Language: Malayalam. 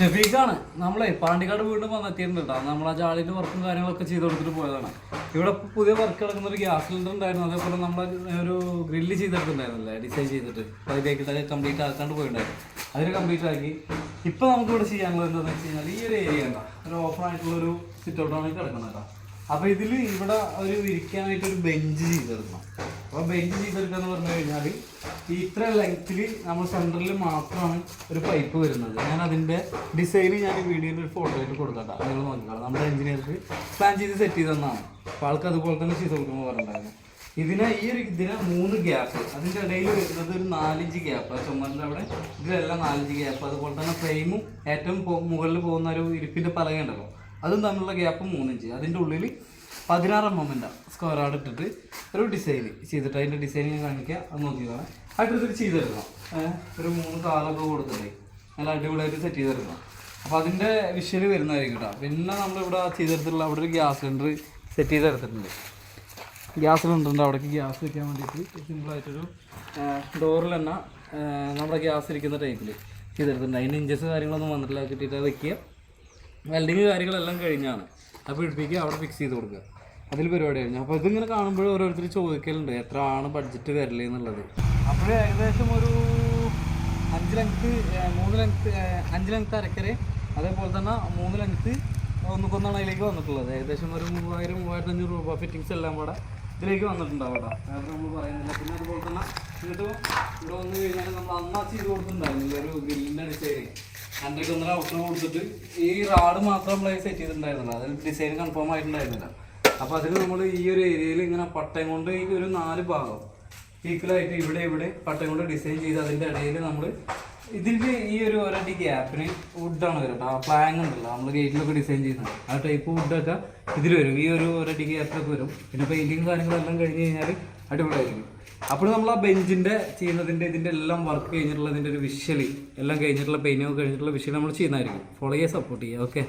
ഷെഫീഖാണ്. നമ്മളെ പാണ്ടിക്കാട് വീണ്ടും വന്നെത്തിയിട്ടുണ്ട്. കേട്ടോ നമ്മൾ ആ ജാളിന്റെ വർക്കും കാര്യങ്ങളൊക്കെ ചെയ്ത് കൊടുത്തിട്ട് പോയതാണ്. ഇവിടെ പുതിയ വർക്ക് കിടക്കുന്ന ഒരു ഗ്യാസ് സിലിണ്ടർ ഉണ്ടായിരുന്നു. അതേപോലെ നമ്മൾ ഒരു ഗ്രില്ല് ചെയ്തിട്ടുണ്ടായിരുന്നല്ലേ ഡിസൈൻ ചെയ്തിട്ട്. അപ്പോൾ അതിലേക്ക് കംപ്ലീറ്റ് ആക്കാണ്ട് പോയിട്ടുണ്ടായിരുന്നു അതിന് കംപ്ലീറ്റ് ആക്കി. ഇപ്പൊ നമുക്ക് ഇവിടെ ചെയ്യാനുള്ളത് എന്താണെന്ന് വെച്ച് കഴിഞ്ഞാൽ ഈ ഒരു ഏരിയ എന്താ ഒരു ഓപ്പൺ ആയിട്ടുള്ള ഒരു സിറ്റ് ഔട്ടാണ് കിടക്കുന്നത് കേട്ടോ. അപ്പൊ ഇതിൽ ഇവിടെ ഒരു ഇരിക്കാനായിട്ട് ഒരു ബെഞ്ച് ചെയ്തെടുക്കണം അപ്പൊ ബെഞ്ച് ചെയ്തെടുക്കുക എന്ന് പറഞ്ഞു കഴിഞ്ഞാൽ ഇത്ര ലെങ്ത്തിൽ നമ്മൾ സെന്ററിൽ മാത്രമാണ് ഒരു പൈപ്പ് വരുന്നത്. ഞാൻ അതിന്റെ ഡിസൈൻ ഞാൻ വീഡിയോയിൽ ഒരു ഫോട്ടോ ആയിട്ട് കൊടുക്കട്ടെ. നിങ്ങൾ നോക്കിക്കോളാം. നമ്മുടെ എഞ്ചിനീയർക്ക് പ്ലാൻ ചെയ്ത് സെറ്റ് ചെയ്തെന്നാണ് അപ്പോൾ ആൾക്ക് അതുപോലെ തന്നെ ചെയ്ത് കൊടുക്കുമ്പോൾ പറഞ്ഞിട്ടുണ്ടായിരുന്നു. ഇതിന് ഈ ഒരു ഇതിന് മൂന്ന് ഗ്യാപ്പ് അതിന്റെ ഇടയിൽ വരുന്നത് ഒരു നാലിഞ്ച് ഗ്യാപ്പ് ആ ചുമലിന്റെ അവിടെ ഇതിലെല്ലാം നാലിഞ്ച് ഗ്യാപ്പ് അതുപോലെ തന്നെ ഫ്രെയിമും ഏറ്റവും മുകളിൽ പോകുന്ന ഒരു ഇരിപ്പിന്റെ പലകയുണ്ടല്ലോ. അതും തമ്മിലുള്ള ഗ്യാപ്പ് മൂന്നിഞ്ച്. അതിന്റെ ഉള്ളിൽ പതിനാറ് മൊമെന്റ് സ്ക്വയർ ആർഡ് ഇട്ടിട്ട് ഒരു ഡിസൈൻ ചെയ്തിട്ട് അതിന്റെ ഡിസൈൻ ഞാൻ കാണിക്കുക അത് നോക്കിയതാണ് അടുത്തത് ചെയ്തെടുക്കണം ഒരു മൂന്ന് കാലൊക്കെ കൊടുത്തിട്ടേ. നല്ല അടിപൊളിയായിട്ട് സെറ്റ് ചെയ്തെടുക്കണം അപ്പോൾ അതിന്റെ വിഷ്വൽ വരുന്നതായിരിക്കും കേട്ടോ. പിന്നെ നമ്മളിവിടെ ചെയ്തെടുത്തിട്ടുള്ള അവിടെ ഒരു ഗ്യാസ് സിലിണ്ടർ സെറ്റ് ചെയ്തെടുത്തിട്ടുണ്ട് ഗ്യാസ് സിലിണ്ടറിന്റെ അവിടേക്ക് ഗ്യാസ് വെക്കാൻ വേണ്ടിയിട്ട് സിമ്പിളായിട്ടൊരു ഡോറിൽ തന്നെ നമ്മുടെ ഗ്യാസ് ഇരിക്കുന്ന ടൈപ്പിൽ ചെയ്തെടുത്തിട്ടുണ്ട് അതിന് ഇഞ്ചസ് കാര്യങ്ങളൊന്നും വന്നിട്ടില്ല. കിട്ടിയിട്ട് വെക്കുക. വെൽഡിങ് കാര്യങ്ങളെല്ലാം കഴിഞ്ഞാണ്. അപ്പോൾ ഇടിപ്പിക്കുക അവിടെ ഫിക്സ് ചെയ്ത് കൊടുക്കുക. അതിൽ പരിപാടി അപ്പൊ ഇതിങ്ങനെ കാണുമ്പോൾ ഓരോരുത്തർ ചോദിക്കലുണ്ട് എത്ര ആണ് ബഡ്ജറ്റ് വരൽ എന്നുള്ളത്. അപ്പോൾ ഏകദേശം ഒരു അഞ്ച് ലെങ്ത്ത് മൂന്ന് ലെങ്ത്ത് അഞ്ച് ലെങ്ത്ത് അരക്കരെ. അതേപോലെ തന്നെ മൂന്ന് ലെങ്ത്ത് ഒന്നുകൊന്നാണ് അതിലേക്ക് വന്നിട്ടുള്ളത്. ഏകദേശം ഒരു മൂവായിരം മൂവായിരത്തി അഞ്ഞൂറ് രൂപ ഫിറ്റിങ്സ് എല്ലാം കൂടെ ഇതിലേക്ക് വന്നിട്ടുണ്ട് അവിടെ നമ്മൾ പറയുന്നില്ല. പിന്നെ അതുപോലെ തന്നെ ഇങ്ങോട്ട് ഇവിടെ വന്നു കഴിഞ്ഞാൽ നമ്മൾ അന്നാ ചെയ്ത് കൊടുത്തിട്ടുണ്ടായിരുന്നില്ല. ഒരു ഗ്രില്ലിന്റെ ഡിസൈൻ ഹൺഡ്രഡ് ഒന്നര ഔട്ടർ കൊടുത്തിട്ട് ഈ റാഡ് മാത്രം നമ്മൾ സെറ്റ് ചെയ്തിട്ടുണ്ടായിരുന്നില്ല. അതിൽ ഡിസൈൻ കൺഫേം ആയിട്ടുണ്ടായിരുന്നില്ല. അപ്പോൾ അതിന് നമ്മൾ ഈ ഒരു ഏരിയയിൽ ഇങ്ങനെ പട്ടയം കൊണ്ട് ഈ ഒരു നാല് ഭാഗം ഈക്വലായിട്ട് ഇവിടെ ഇവിടെ പട്ടയം കൊണ്ട് ഡിസൈൻ ചെയ്ത് അതിന്റെ ഇടയിൽ നമ്മൾ ഇതിന്റെ ഈ ഒരു ഒരടി ഗ്യാപ്പിന് വുഡാണ് വരും ആ പ്ലാങ് ഉണ്ടല്ലോ നമ്മൾ ഗേറ്റിലൊക്കെ ഡിസൈൻ ചെയ്യുന്നത്. ആ ടൈപ്പ് വുഡൊക്കെ ഇതിൽ വരും. ഈ ഒരു ഒരടി ഗ്യാപ്പിലൊക്കെ വരും. പിന്നെ പെയിന്റിങ് കാര്യങ്ങളെല്ലാം കഴിഞ്ഞ് കഴിഞ്ഞാൽ അടിപൊളിയായിരിക്കും. അപ്പോൾ നമ്മൾ ആ ബെഞ്ചിന്റെ ചെയ്യുന്നതിന്റെ ഇതിന്റെ എല്ലാം വർക്ക് കഴിഞ്ഞിട്ടുള്ള ഇതിന്റെ ഒരു വിഷ്വലി എല്ലാം കഴിഞ്ഞിട്ടുള്ള പെയിന്റിങ് കഴിഞ്ഞിട്ടുള്ള വിഷ്വൽ നമ്മൾ ചെയ്യുന്നതായിരിക്കും. ഫോളോ ചെയ്യാൻ സപ്പോർട്ട് ചെയ്യുക. ഓക്കെ